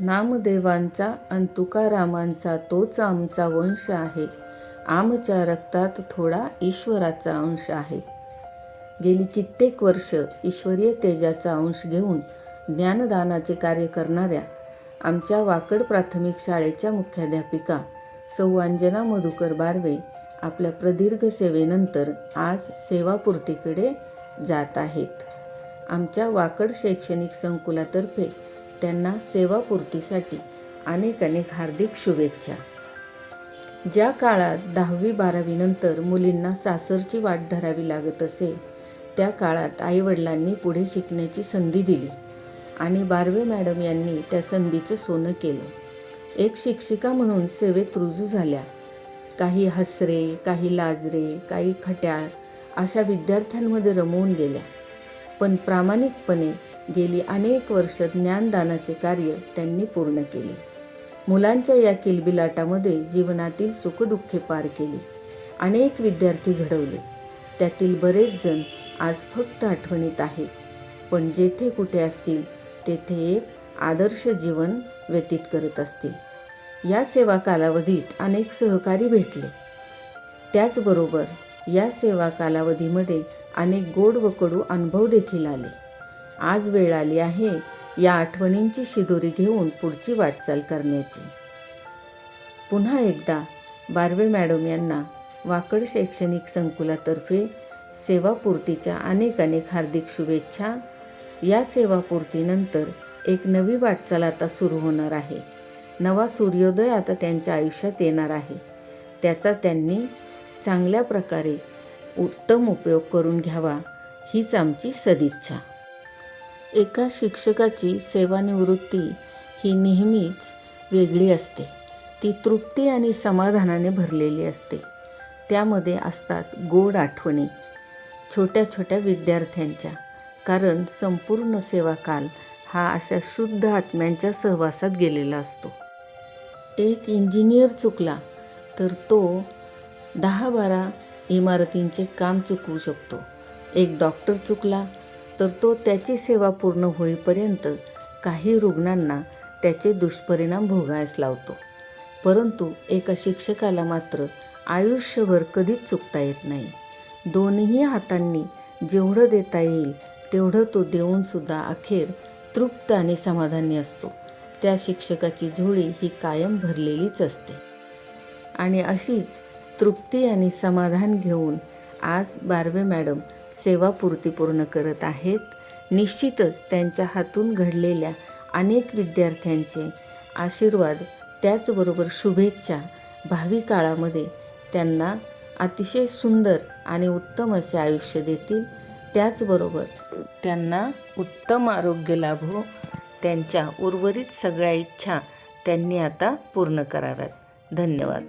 नामदेवांचा अन तुकारामांचा तोच आमचा वंश आहे. आमच्या रक्तात थोडा ईश्वराचा अंश आहे. गेली कित्येक वर्ष ईश्वरीय तेजाचा अंश घेऊन ज्ञानदानाचे कार्य करणाऱ्या आमच्या वाकड प्राथमिक शाळेच्या मुख्याध्यापिका सौ अंजना मधुकर बारवे आपल्या प्रदीर्घ सेवेनंतर आज सेवापूर्तीकडे जात आहेत. आमच्या वाकड शैक्षणिक संकुलातर्फे त्यांना सेवापूर्तीसाठी अनेक अनेक हार्दिक शुभेच्छा. ज्या काळात दहावी बारावीनंतर मुलींना सासरची वाट धरावी लागत असे त्या काळात आईवडिलांनी पुढे शिकण्याची संधी दिली आणि बारवे मॅडम यांनी त्या संधीचं सोनं केलं. एक शिक्षिका म्हणून सेवेत रुजू झाल्या. काही हसरे काही लाजरे काही खट्याळ अशा विद्यार्थ्यांमध्ये रमवून गेल्या. पण प्रामाणिकपणे गेली अनेक वर्ष ज्ञानदानाचे कार्य त्यांनी पूर्ण केले. मुलांच्या या किलबिलाटामध्ये जीवनातील सुखदुःखे पार केली. अनेक विद्यार्थी घडवले. त्यातील बरेच जण आज फक्त आठवणीत आहेत. पण जेथे कुठे असतील तेथे एक आदर्श जीवन व्यतीत करत असतील. या सेवा कालावधीत अनेक सहकारी भेटले. त्याचबरोबर या सेवा कालावधीमध्ये अनेक गोड व कडू अनुभव देखील आले. आज वेळ आली आहे या आठवणींची शिदोरी घेऊन पुढची वाटचाल करण्याची. पुन्हा एकदा बारवे मॅडम यांना वाकड शैक्षणिक संकुलातर्फे सेवापूर्तीच्या अनेक अनेक हार्दिक शुभेच्छा. या सेवापूर्तीनंतर एक नवी वाटचाल आता सुरू होणार आहे. नवा सूर्योदय आता त्यांच्या आयुष्यात येणार आहे. त्याचा त्यांनी चांगल्या प्रकारे उत्तम उपयोग करून घ्यावा हीच आमची सदिच्छा. एका शिक्षकाची सेवानिवृत्ती ही नेहमीच वेगळी असते. ती तृप्ती आणि समाधानाने भरलेली असते. त्यामध्ये असतात गोड आठवणी छोट्या छोट्या विद्यार्थ्यांच्या कारण संपूर्ण सेवाकाल हा अशा शुद्ध आत्म्यांच्या सहवासात गेलेला असतो. एक इंजिनियर चुकला तर तो दहा बारा इमारतींचे काम चुकवू शकतो. एक डॉक्टर चुकला तर तो त्याची सेवा पूर्ण होईपर्यंत काही रुग्णांना त्याचे दुष्परिणाम भोगायस लावतो. परंतु एका शिक्षकाला मात्र आयुष्यभर कधीच चुकता येत नाही. दोन्ही हातांनी जेवढं देता येईल तेवढं तो देऊनसुद्धा अखेर तृप्त आणि समाधानी असतो. त्या शिक्षकाची झोळी ही कायम भरलेलीच असते. आणि अशीच तृप्ती आणि समाधान घेऊन आज बारवे मॅडम सेवापूर्ती पूर्ण करत आहेत. निश्चितच त्यांच्या हातून घडलेल्या अनेक विद्यार्थ्यांचे आशीर्वाद त्याचबरोबर शुभेच्छा भावी काळामध्ये त्यांना अतिशय सुंदर आणि उत्तम असे आयुष्य देतील. त्याचबरोबर त्यांना उत्तम आरोग्य लाभो त्यांच्या उर्वरित सगळ्या इच्छा त्यांनी आता पूर्ण कराव्यात. धन्यवाद.